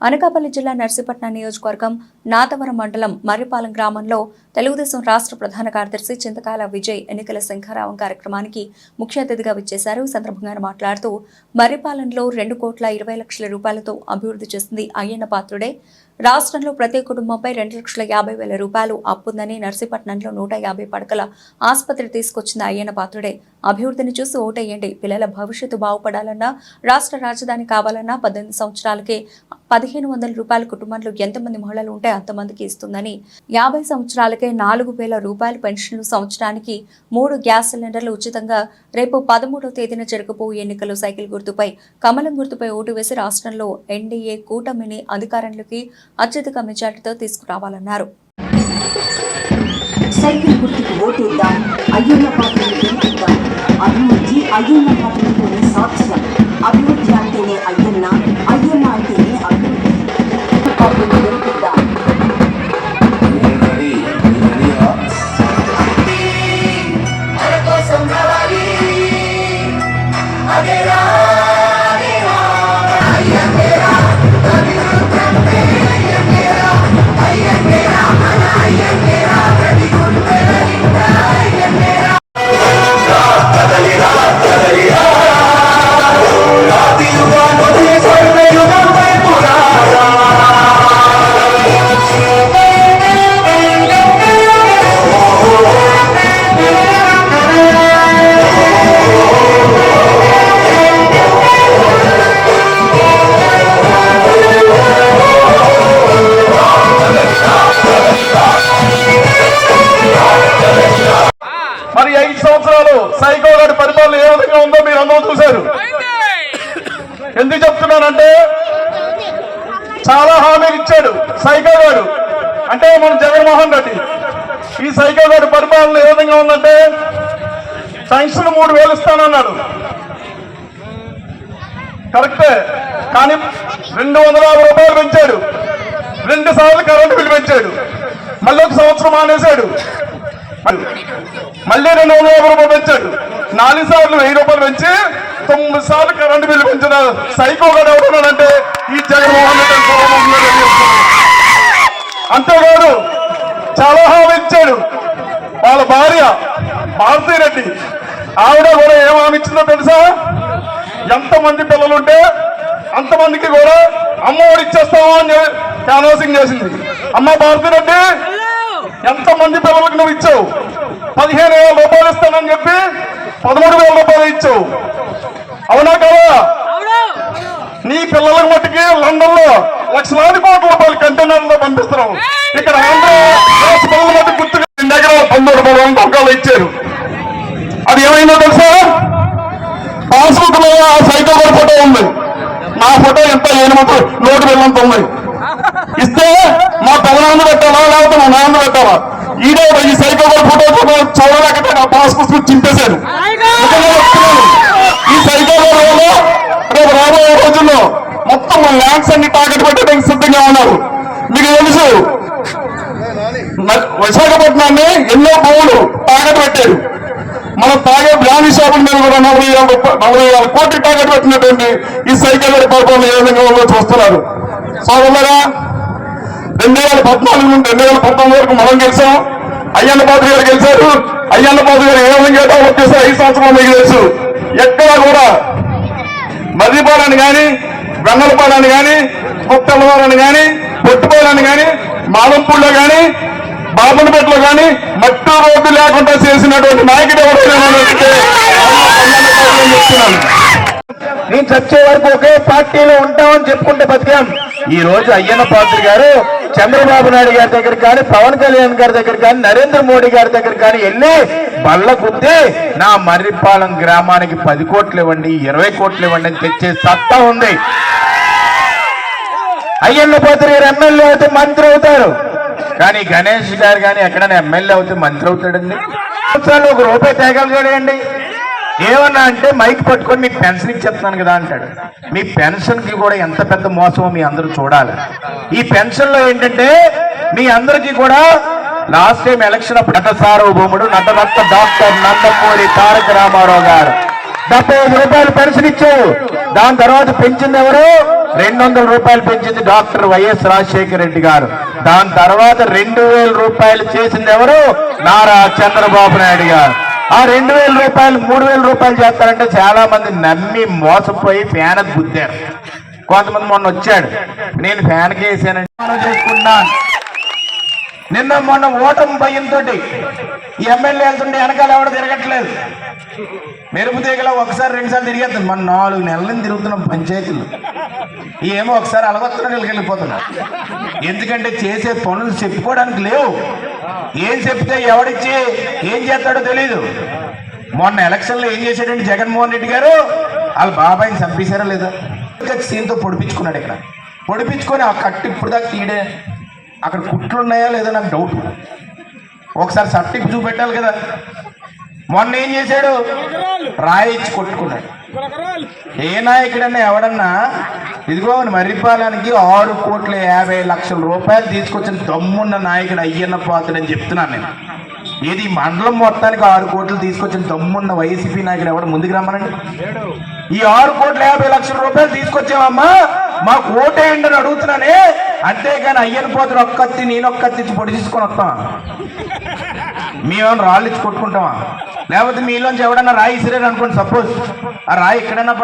అనకాపల్లి జిల్లా నర్సీపట్నం నియోజకవర్గం నాతవరం మండలం మర్రిపాలెం గ్రామంలో తెలుగుదేశం రాష్ట్ర ప్రధాన కార్యదర్శి చింతకాల విజయ్ ఎన్నికల శంఖారావం కార్యక్రమానికి ముఖ్య అతిథిగా విచ్చేశారు. సందర్భంగా మాట్లాడుతూ మర్రిపాలెంలో రెండు కోట్ల ఇరవై లక్షల రూపాయలతో అభివృద్ధి చేసింది అయ్యన్న పాత్రుడే. రాష్ట్రంలో ప్రతి కుటుంబంపై రెండు లక్షల యాభై వేల రూపాయలు అప్పుందని నర్సీపట్నంలో నూట యాభై పడకల ఆసుపత్రి తీసుకొచ్చిన అయ్యన్న పాత్రుడే. అభివృద్ధిని చూసి ఓటేయండి. పిల్లల భవిష్యత్తు బాగుపడాలన్నా రాష్ట్ర రాజధాని కావాలన్నా పద్దెనిమిది సంవత్సరాలకే పదిహేను వందల రూపాయల కుటుంబంలో ఎంతమంది మహిళలు ఉంటే అంతమందికి ఇస్తుందని. యాభై సంవత్సరాలకే నాలుగు వేల రూపాయల పెన్షన్లు సంవత్సరానికి మూడు గ్యాస్ సిలిండర్లు ఉచితంగా రేపు పదమూడవ తేదీన జరగబోయే ఎన్నికలు సైకిల్ గుర్తుపై కమలం గుర్తుపై ఓటు వేసి రాష్ట్రంలో ఎన్డీఏ కూటమిని అధికారంలోకి అత్యధిక మెజార్టీతో తీసుకురావాలన్నారు. సైకిల్ గుర్తుకు ఓటేద్దాం. అయ్యన్న పాత్రను గెలిపిద్దాం. అభివృద్ధి అయ్యన్న పాత్రతోనే సాధ్యం అభివృద్ధి అంటేనే అయ్యన్న. చాలా హామీలు ఇచ్చాడు. సైకో గారు అంటే మన జగన్మోహన్ రెడ్డి. ఈ సైకో గారి పరిపాలన ఏ విధంగా ఉందంటే పెన్షన్ మూడు వేలు ఇస్తానన్నాడు. కరెక్టే. కానీ రెండు వందల యాభై రూపాయలు పెంచాడు. రెండు సార్లు కరెంటు బిల్లు పెంచాడు. మళ్ళీ ఒక సంవత్సరం మానేశాడు. మళ్ళీ రెండు వందల యాభై రూపాయలు పెంచాడు. నాలుగు సార్లు వెయ్యి రూపాయలు పెంచి తొమ్మిది సార్లు కరెంటు బిల్లు పెంచిన సైకో కూడా ఎవరున్నాడంటే ఈ జగన్మోహన్ రెడ్డి అని సభాముఖంగా తెలియజేస్తున్నాను. అంతేకాదు చాలా హామీ ఇచ్చాడు వాళ్ళ భార్య భారతీ రెడ్డి. ఆవిడ కూడా ఏం హామీ ఇచ్చిందో తెలుసా? ఎంతమంది పిల్లలుంటే అంతమందికి కూడా అమ్మఒడి ఇచ్చేస్తామో అని క్యాన్వాసింగ్ చేసింది. అమ్మ భారతీ రెడ్డి ఎంతమంది పిల్లలకు నువ్వు ఇచ్చావు? పదిహేను వేల రూపాయలు ఇస్తానని చెప్పి పదమూడు వేల రూపాయలు ఇచ్చావు. అవునా కదా? నీ పిల్లలకు మట్టుకి లండన్లో లక్షలాది కోట్ల రూపాయలు కంటైనర్లో పంపిస్తున్నావు ఇక్కడ ఆంధ్ర రాష్ట్ర గుర్తుగా రెండు ఎకరాల తొంభై రూపాయలు వంద రూపాయలు ఇచ్చారు. అది ఏమైందో తెలుసా? పాస్బుక్లో ఆ సైకిల్ గారి ఫోటో ఉంది. నా ఫోటో ఎంత ఎనిమిది నోటు వెళ్ళంత ఉంది. ఇస్తే మా పెదనాన్న పెట్టాలా? లేకపోతే మా నాన్న పెట్టాలా? ఈడే ఈ సైకిల్ గారి ఫోటో చూడ- చూడలేకపోతే నా పాస్బుక్ చింపేశాను నిజంగా చెప్తున్నాను. ఈ సైకిల్ గారి వల్ల రేపు రాబోయే రోజుల్లో మొత్తం మన ల్యాండ్స్ అన్ని టార్గెట్ పెట్టడానికి సిద్ధంగా ఉన్నారు. మీకు తెలుసు? విశాఖపట్నాన్ని ఎన్నో భూములు టార్గెట్ పెట్టారు. మనం తాగే బ్రాండ్ షాపుల మీద కూడా నలభై వేల నలభై వేల కోట్లు టార్గెట్ పెట్టినటువంటి ఈ సైకిల్ పరిపాలన ఏ విధంగా ఉందో చూస్తున్నారు. సోదరులరా రెండు వేల పద్నాలుగు నుండి రెండు వేల పంతొమ్మిది వరకు మనం గెలిచాం. అయ్యన్న పాత్ర గారు గెలిచారు. అయ్యన్న పాత్ర గారు ఏ విధంగా డెవలప్ చేశారు ఐదు సంవత్సరాలు మీకు తెలుసు. ఎక్కడా కూడా మర్రిపాలని కానీ వెన్నలపాలని కానీ కొత్తలవారని కానీ పొట్టుపాలని కానీ మాలంపూడిలో కానీ బాబులపేటలో కానీ మట్టి రోడ్డు లేకుండా చేసినటువంటి నాయకుడు ఎవరైనా చెప్తున్నాను. నేను చచ్చే వరకు ఒకే పార్టీలో ఉంటామని చెప్పుకుంటే బతికాం. ఈ రోజు అయ్యన్న పాత్రి గారు చంద్రబాబు నాయుడు గారి దగ్గర కానీ పవన్ కళ్యాణ్ గారి దగ్గర కానీ నరేంద్ర మోడీ గారి దగ్గర కానీ వెళ్ళి బల్ల గుద్ది నా మర్రిపాలెం గ్రామానికి పది కోట్లు ఇవ్వండి ఇరవై కోట్లు ఇవ్వండి అని తెచ్చే సత్తా ఉంది. అయ్యన్న పాత్రి గారు ఎమ్మెల్యే అయితే మంత్రి అవుతారు. కానీ గణేష్ గారు కానీ ఎక్కడైనా ఎమ్మెల్యే అవుతే మంత్రి అవుతాడండి. సంవత్సరాలు ఒక రూపాయి తేగలు చూడండి ఏమన్నా అంటే మైక్ పట్టుకొని మీకు పెన్షన్ ఇచ్చేస్తున్నాను కదా అంటాడు. మీ పెన్షన్కి కూడా ఎంత పెద్ద మోసమో మీ అందరూ చూడాలి. ఈ పెన్షన్లో ఏంటంటే మీ అందరికీ కూడా లాస్ట్ టైం ఎలక్షన్ అప్పుడు నట సార్వభౌముడు నటరత్న డాక్టర్ నందమూరి తారక రామారావు గారు. డెబ్బై ఐదు రూపాయలు పెన్షన్ ఇచ్చావు దాని తర్వాత పెంచింది ఎవరు? రెండు వందల రూపాయలు పెంచింది డాక్టర్ వైఎస్ రాజశేఖర రెడ్డి గారు. దాని తర్వాత రెండు వేల రూపాయలు చేసింది ఎవరు? నారా చంద్రబాబు నాయుడు గారు. ఆ రెండు వేల రూపాయలు మూడు వేల రూపాయలు చేస్తారంటే చాలా మంది నమ్మి మోసపోయి ఫ్యాన్ గుద్దారు. కొంతమంది మొన్న వచ్చాడు. నేను ఫ్యాన్ వేసానంటే మనం చేసుకున్నాను నిన్న మొన్న ఓటమి భయంతో ఈ ఎమ్మెల్యే వెళ్తుంటే వెనకాల ఎవడ తిరగట్లేదు. మెరుపు తీగల ఒకసారి రెండుసార్లు తిరిగేస్తుంది మన నాలుగు నెలలని తిరుగుతున్నాం పంచాయతీలు. ఏమో ఒకసారి అలగొత్తున్న వెళ్ళిపోతున్నాం ఎందుకంటే చేసే పనులు చెప్పుకోవడానికి లేవు. ఏం చెప్తే ఎవడిచ్చి ఏం చేస్తాడో తెలియదు మొన్న ఎలక్షన్లో ఏం చేశాడండి జగన్మోహన్ రెడ్డి గారు? వాళ్ళ బాబాయిని చంపేశారా లేదా. సీన్తో పొడిపించుకున్నాడు ఇక్కడ. పొడిపించుకొని ఆ కట్టు ఇప్పుడు దాకా తీయడే. అక్కడ కుట్లు ఉన్నాయా లేదా నాకు డౌట్ ఒకసారి సర్టిఫ్ చూపెట్టాలి కదా. మొన్న ఏం చేశాడు? రాయి ఇచ్చి కొట్టుకున్నాడు. ఏ నాయకుడన్నా ఎవడన్నా ఇదిగో మర్రిపాలనికి ఆరు కోట్ల యాభై లక్షల రూపాయలు తీసుకొచ్చిన దమ్మున్న నాయకుడు అయ్యన్న పాత్రని చెప్తున్నాను నేను. ఏది మండలం మొత్తానికి ఆరు కోట్లు తీసుకొచ్చిన దమ్మున్న వైసీపీ నాయకుడు ఎవడ? ముందుకు రమ్మనండి. ఈ ఆరు కోట్ల యాభై లక్షల రూపాయలు తీసుకొచ్చామమ్మా మా ఓటేయండి అని అడుగుతున్నానే. అంతేగాని అయ్యన పోతుడు ఒక్కత్తి నేను ఒక్కత్తి ఇచ్చి పొడి తీసుకొని వస్తాం మేమేమైనా రాళ్ళు ఇచ్చి కొట్టుకుంటామా లేకపోతే మీలోంచి ఎవడన్నా రాయి ఇసిరారు అనుకోండి సపోజ్ ఆ రాయి ఎక్కడైనా